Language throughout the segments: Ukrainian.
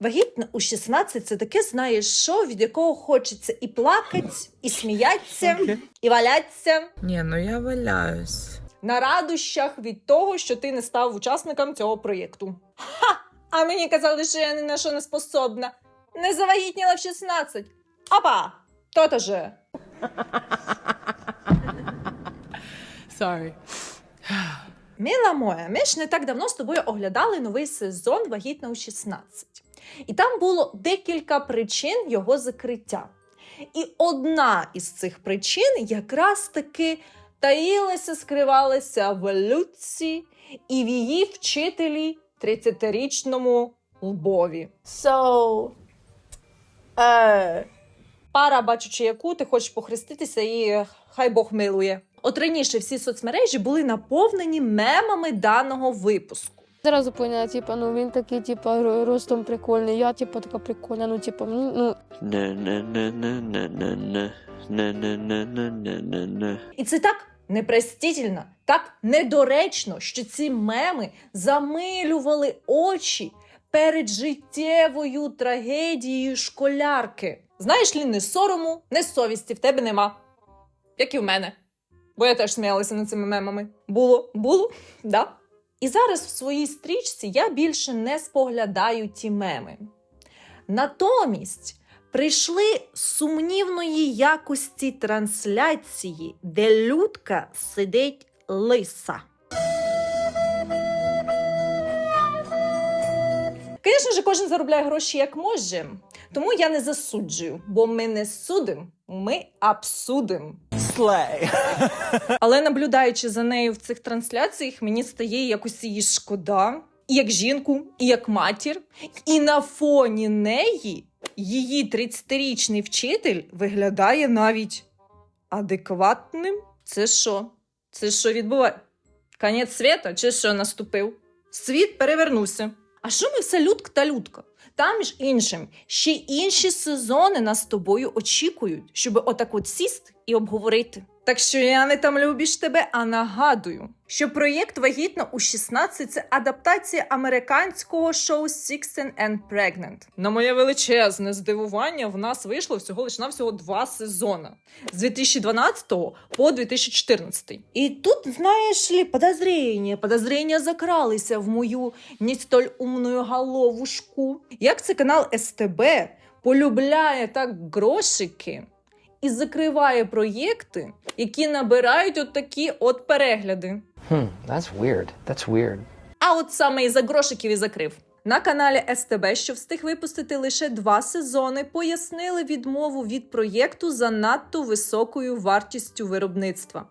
Вагітна у 16 це таке, знаєш, шоу, від якого хочеться і плакать, і сміяться, і валяться Ні, ну я валяюсь. на радощах від того, що ти не став учасником цього проєкту. Ха! А мені казали, що я ні на що не способна. Не завагітніла в 16. Опа! То-то же. Sorry. Міла моя, ми ж не так давно з тобою оглядали новий сезон Вагітна у 16. І там було декілька причин його закриття. І одна із цих причин якраз таки таїлася, скривалася в Люці і в її вчителі 30-річному Лбові. So, uh, Пара, бачучи, яку ти хочеш похреститися, і хай Бог милує. От раніше всі соцмережі були наповнені мемами даного випуску. зразу поняла, типа, ну він такий, типа, ростом прикольний, я, типа, така прикольна, ну, типа, ну, ну, Ne ne ne ne ne ne ne ne ne ne ne ne ne ne І це так непростительно, так недоречно, що ці меми замилювали очі перед життєвою трагедією школярки. Знаєш лі, не сорому, не совісті в тебе нема. Як і в мене. Бо я теж сміялася над цими мемами. Було, було, да. І зараз в своїй стрічці я більше не споглядаю ті меми. Натомість прийшли сумнівної якості трансляції, де людка сидить лиса. Звісно ж, кожен заробляє гроші як може, тому я не засуджую, бо ми не судим, ми абсудим. Але наблюдаючи за нею в цих трансляціях, мені стає якось її шкода, і як жінку, і як матір. І на фоні неї її 30-річний вчитель виглядає навіть адекватним. Це що? Це що відбувається? Конець світа чи що наступив? Світ перевернувся. А що ми все людка та людка? Там, між іншим, ще інші сезони нас з тобою очікують, щоб отак от сісти і обговорити. Так що я не там любіш тебе, а нагадую, що проєкт Вагітна у 16 це адаптація американського шоу Sixteen and Pregnant. На моє величезне здивування в нас вийшло всього лиш навсього два сезони з 2012 по 2014. І тут, знаєш ли, подозріння, подозріння закралися в мою не столь умну головушку. Як це канал СТБ полюбляє так грошики і закриває проєкти, які набирають от такі от перегляди. Hmm, that's weird. That's weird. А от саме із за грошиків і закрив. На каналі СТБ, що встиг випустити лише два сезони, пояснили відмову від проєкту за надто високою вартістю виробництва.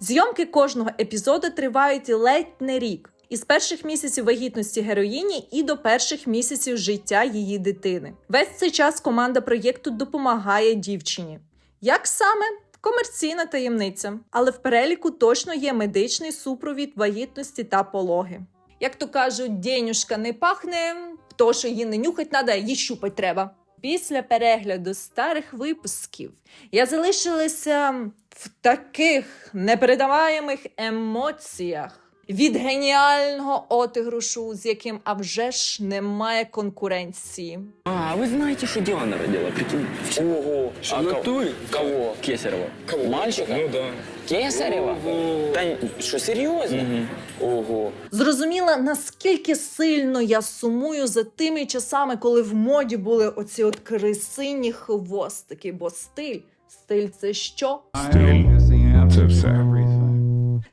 Зйомки кожного епізоду тривають ледь не рік. Із перших місяців вагітності героїні і до перших місяців життя її дитини. Весь цей час команда проєкту допомагає дівчині. Як саме? Комерційна таємниця, але в переліку точно є медичний супровід вагітності та пологи. Як то кажуть, денюшка не пахне, то що її не нюхать треба, її щупать треба. Після перегляду старих випусків я залишилася в таких непередаваємих емоціях від геніального отигрушу, з яким а вже ж немає конкуренції. А, вы знаете, что Диана родила? Прикинь. Ого, А в ко- Кого? Кесарева. Кого? Мальчика? Ну да. Кесарева? Да, что, серьезно? Ого. Зрозуміла, наскільки сильно я сумую за тими часами, коли в моді були оці от крисині хвостики, бо стиль, стиль це що? Це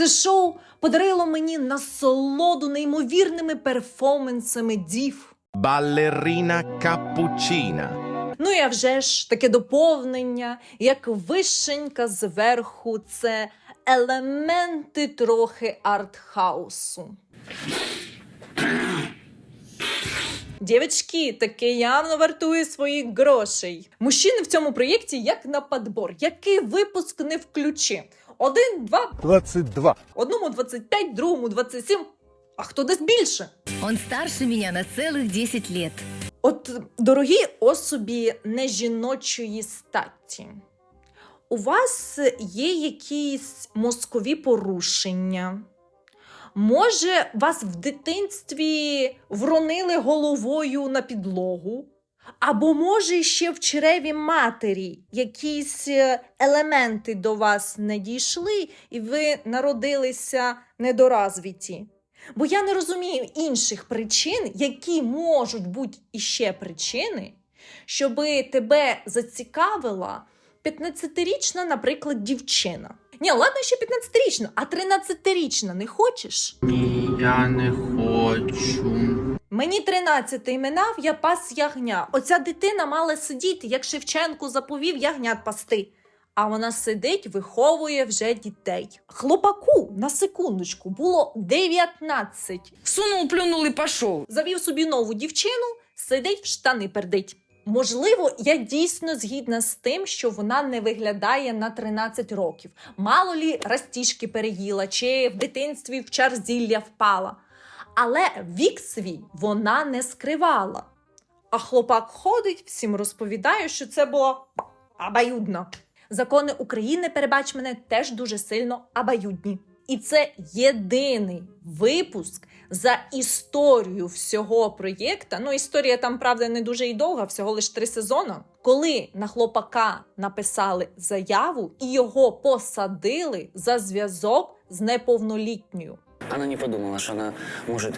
шоу подарило мені насолоду неймовірними перформансами дів. Ballerina cappuccina. Ну і а вже ж таке доповнення, як вишенька зверху, це елементи трохи артхаусу. Дівчатки, таке явно вартує своїх грошей. Мужчини в цьому проєкті як на подбор. Який випуск не включи? Один, два, 22. одному 25, другому 27. А хто дасть більше? Он старше меня на целых 10 лет. От, дорогі особі нежіночої статі, у вас є якісь мозкові порушення, Може, вас в дитинстві вронили головою на підлогу? Або, може, ще в череві матері якісь е, елементи до вас не дійшли, і ви народилися недоразвіті. Бо я не розумію інших причин, які можуть бути іще причини, щоби тебе зацікавила 15-річна, наприклад, дівчина. Ні, ладно, ще 15-річна, а 13-річна не хочеш? Ні, я не хочу. Мені 13 минав, я пас ягня. Оця дитина мала сидіти, як Шевченко заповів ягнят пасти. А вона сидить, виховує вже дітей. Хлопаку на секундочку було 19. Сунув, плюнув і пішов. Завів собі нову дівчину, сидить в штани пердить. Можливо, я дійсно згідна з тим, що вона не виглядає на 13 років. Мало лі растіжки переїла, чи в дитинстві в чар зілля впала. Але вік свій вона не скривала. А хлопак ходить, всім розповідає, що це було обоюдно. Закони України, перебач мене, теж дуже сильно обоюдні. І це єдиний випуск за історію всього проєкта. Ну, історія там, правда, не дуже і довга, всього лише три сезони. Коли на хлопака написали заяву і його посадили за зв'язок з неповнолітньою. Она не подумала, что она может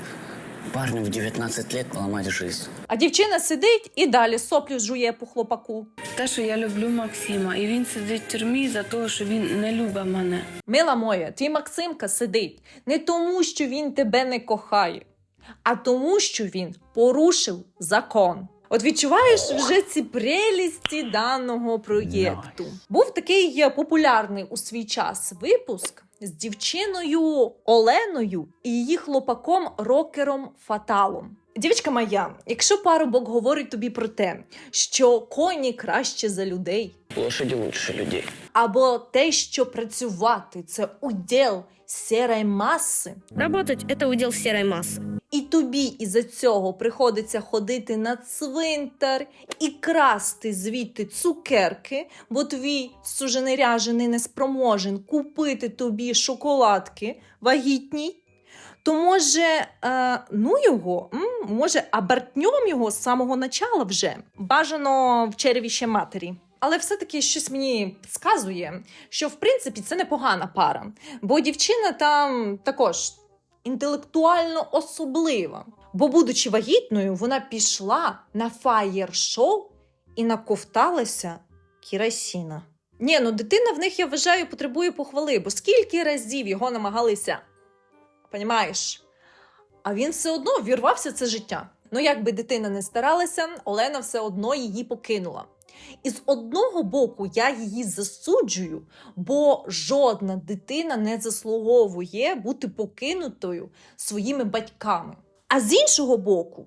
парню в 19 лет поломать жизнь. А дівчина сидить і далі соплю жує по хлопаку. Те, що я люблю Максима, і він сидить в тюрмі за те, що він не любить мене. Мила моя, твій Максимка сидить не тому, що він тебе не кохає, а тому, що він порушив закон. От відчуваєш вже ці прелісті даного проєкту. Був такий е, популярний у свій час випуск з дівчиною Оленою і її хлопаком рокером Фаталом. Дівчка моя, якщо парубок говорить тобі про те, що коні краще за людей, лошаді лучше людей. або те, що працювати це уділ сірої маси, Работать – это удел серой массы. І тобі із-за цього приходиться ходити на цвинтар і красти звідти цукерки, бо твій суженеряжений не спроможен купити тобі шоколадки вагітній. То може, е, ну його, м, може, абартньом його з самого начала вже бажано в череві ще матері. Але все-таки щось мені підказує, що в принципі це непогана пара, бо дівчина там також інтелектуально особлива. Бо, будучи вагітною, вона пішла на фаєр-шоу і наковталася кірасіна. Ні, ну дитина в них, я вважаю, потребує похвали, бо скільки разів його намагалися, понімаєш? А він все одно вірвався це життя. Ну, як би дитина не старалася, Олена все одно її покинула. І з одного боку я її засуджую, бо жодна дитина не заслуговує бути покинутою своїми батьками. А з іншого боку,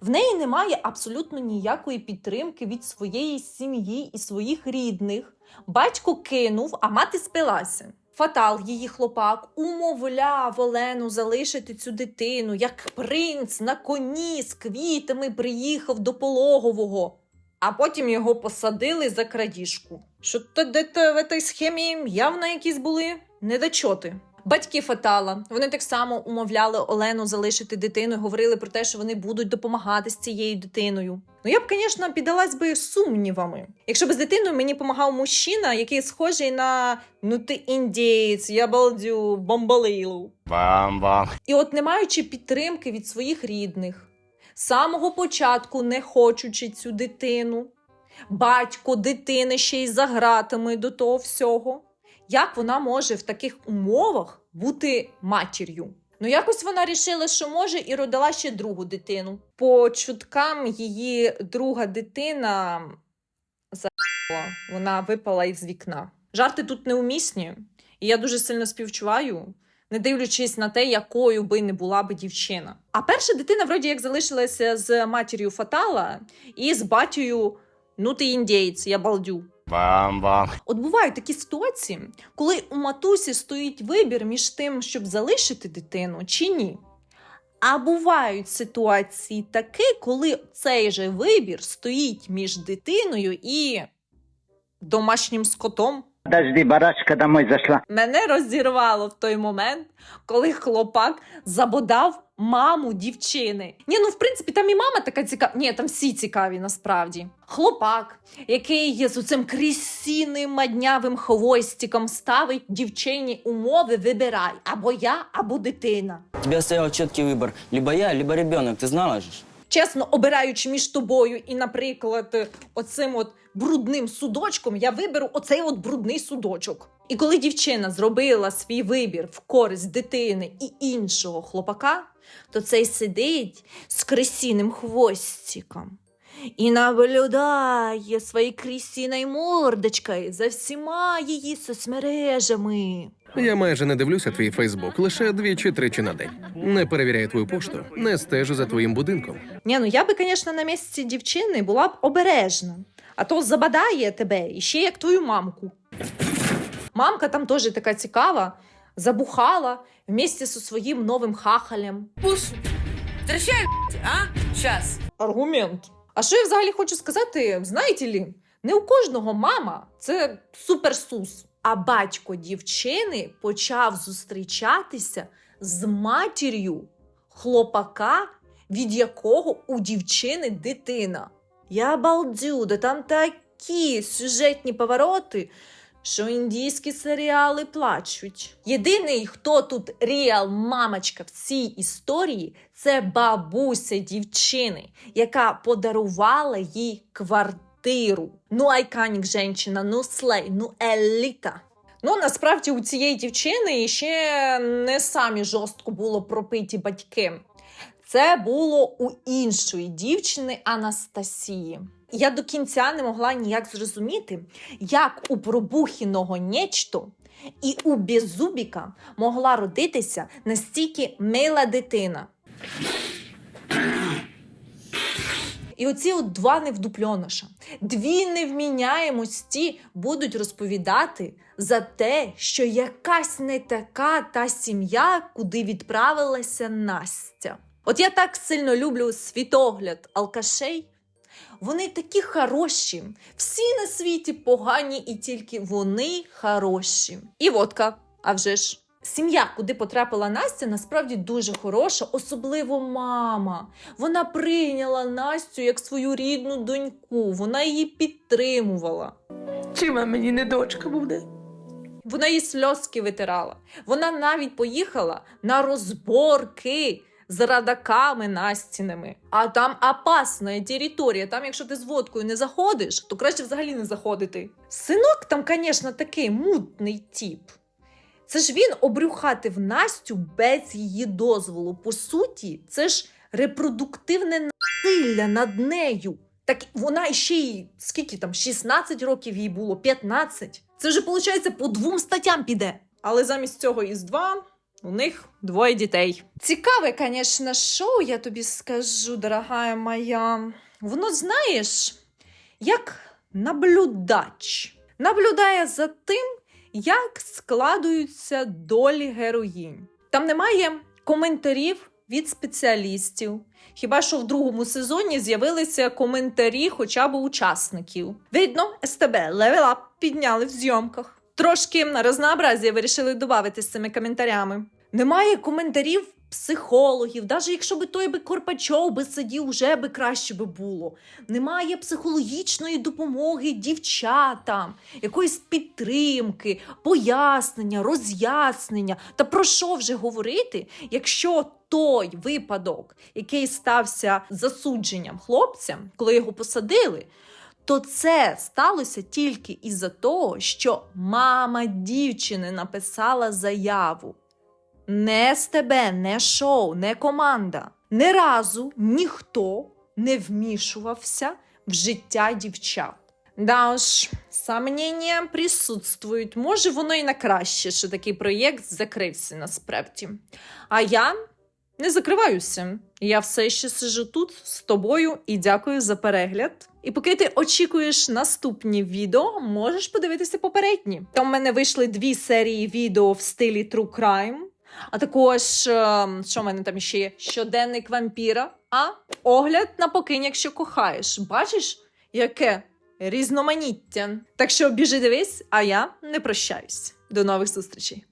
в неї немає абсолютно ніякої підтримки від своєї сім'ї і своїх рідних. Батько кинув, а мати спилася. Фатал, її хлопак, умовляв Олену залишити цю дитину, як принц на коні з квітами приїхав до пологового а потім його посадили за крадіжку. Що то де-то в цій схемі явно якісь були недочоти. Батьки Фатала вони так само умовляли Олену залишити дитину, і говорили про те, що вони будуть допомагати з цією дитиною. Ну я б, звісно, піддалась би сумнівами. Якщо б з дитиною мені допомагав мужчина, який схожий на ну ти індієць, я балдю, бомбалилу. Бам-бам. І от не маючи підтримки від своїх рідних, самого початку не хочучи цю дитину, батько дитини ще й за гратами до того всього, як вона може в таких умовах бути матір'ю? Ну, якось вона рішила, що може, і родила ще другу дитину. По чуткам її друга дитина за***ла. вона випала із вікна. Жарти тут неумісні, і я дуже сильно співчуваю не дивлячись на те, якою би не була би дівчина. А перша дитина, вроді як залишилася з матір'ю Фатала і з батькою ну ти індієць, я балдю. Бам-бам. От бувають такі ситуації, коли у матусі стоїть вибір між тим, щоб залишити дитину чи ні. А бувають ситуації такі, коли цей же вибір стоїть між дитиною і домашнім скотом. Подожди, барашка домой зашла. Мене розірвало в той момент, коли хлопак забодав маму дівчини. Ні, ну в принципі, там і мама така цікава. Ні, там всі цікаві насправді. Хлопак, який є з цим крісіним маднявим хвостиком ставить дівчині умови, вибирай або я, або дитина. У тебя стоял четкий выбор. Либо я, либо ребенок. Ты знала же? Чесно, обираючи між тобою і, наприклад, оцим от брудним судочком, я виберу оцей от брудний судочок. І коли дівчина зробила свій вибір в користь дитини і іншого хлопака, то цей сидить з крисіним хвостиком і наблюдає своєю крисіною мордочкою за всіма її соцмережами. Я майже не дивлюся твій Фейсбук, лише двічі-тричі на день. Не перевіряю твою пошту, не стежу за твоїм будинком. Ні, ну я би, звісно, на місці дівчини була б обережна, а то забадає тебе і ще як твою мамку. Мамка там теж така цікава, забухала вместе зі своїм новим хахалем. Пушу. Встречай, а? Сейчас. Аргумент. А що я взагалі хочу сказати, знаєте лі, не у кожного мама це суперсус. А батько дівчини почав зустрічатися з матір'ю хлопака, від якого у дівчини дитина. Я балдю, де там такі сюжетні повороти, що індійські серіали плачуть. Єдиний, хто тут ріал мамочка в цій історії, це бабуся дівчини, яка подарувала їй квартиру. Ну, айканік женщина, ну слей, ну еліта. Ну, насправді у цієї дівчини ще не самі жорстко було пропиті батьки. Це було у іншої дівчини Анастасії. Я до кінця не могла ніяк зрозуміти, як у пробухіного нечто і у Беззубіка могла родитися настільки мила дитина. І оці от два невдупльоноша, дві невміняємості будуть розповідати за те, що якась не така та сім'я, куди відправилася Настя. От я так сильно люблю світогляд алкашей. Вони такі хороші, всі на світі погані, і тільки вони хороші. І водка, а вже ж. Сім'я, куди потрапила Настя, насправді дуже хороша, особливо мама. Вона прийняла Настю як свою рідну доньку, вона її підтримувала. Чима мені не дочка буде? Вона їй сльозки витирала. Вона навіть поїхала на розборки з радаками Настіними. А там опасна територія. Там, якщо ти з водкою не заходиш, то краще взагалі не заходити. Синок там, звісно, такий мутний тіп. Це ж він обрюхатив Настю без її дозволу. По суті, це ж репродуктивне насилля над нею. Так вона ще й скільки там, 16 років їй було, 15. Це вже, виходить, по двом статтям піде. Але замість цього із два у них двоє дітей. Цікаве, звісно, шоу, я тобі скажу, дорога моя. Воно, знаєш, як наблюдач. Наблюдає за тим, як складуються долі героїнь. Там немає коментарів від спеціалістів. Хіба що в другому сезоні з'явилися коментарі хоча б учасників. Видно, СТБ левела підняли в зйомках. Трошки на рознообразі вирішили додати з цими коментарями. Немає коментарів психологів, навіть якщо би той би Корпачов би сидів, вже би краще би було. Немає психологічної допомоги дівчатам, якоїсь підтримки, пояснення, роз'яснення. Та про що вже говорити, якщо той випадок, який стався засудженням хлопця, коли його посадили, то це сталося тільки із-за того, що мама дівчини написала заяву. Не з тебе, не шоу, не команда. Ні разу ніхто не вмішувався в життя дівчат. Да уж, сомнення присутствують. Може, воно і на краще, що такий проєкт закрився насправді. А я не закриваюся. Я все ще сижу тут з тобою і дякую за перегляд. І поки ти очікуєш наступні відео, можеш подивитися попередні. Там в мене вийшли дві серії відео в стилі True Crime. А також, е, що в мене там ще є? Щоденник вампіра, а огляд на покинь, якщо кохаєш. Бачиш, яке різноманіття. Так що біжи дивись, а я не прощаюсь. До нових зустрічей.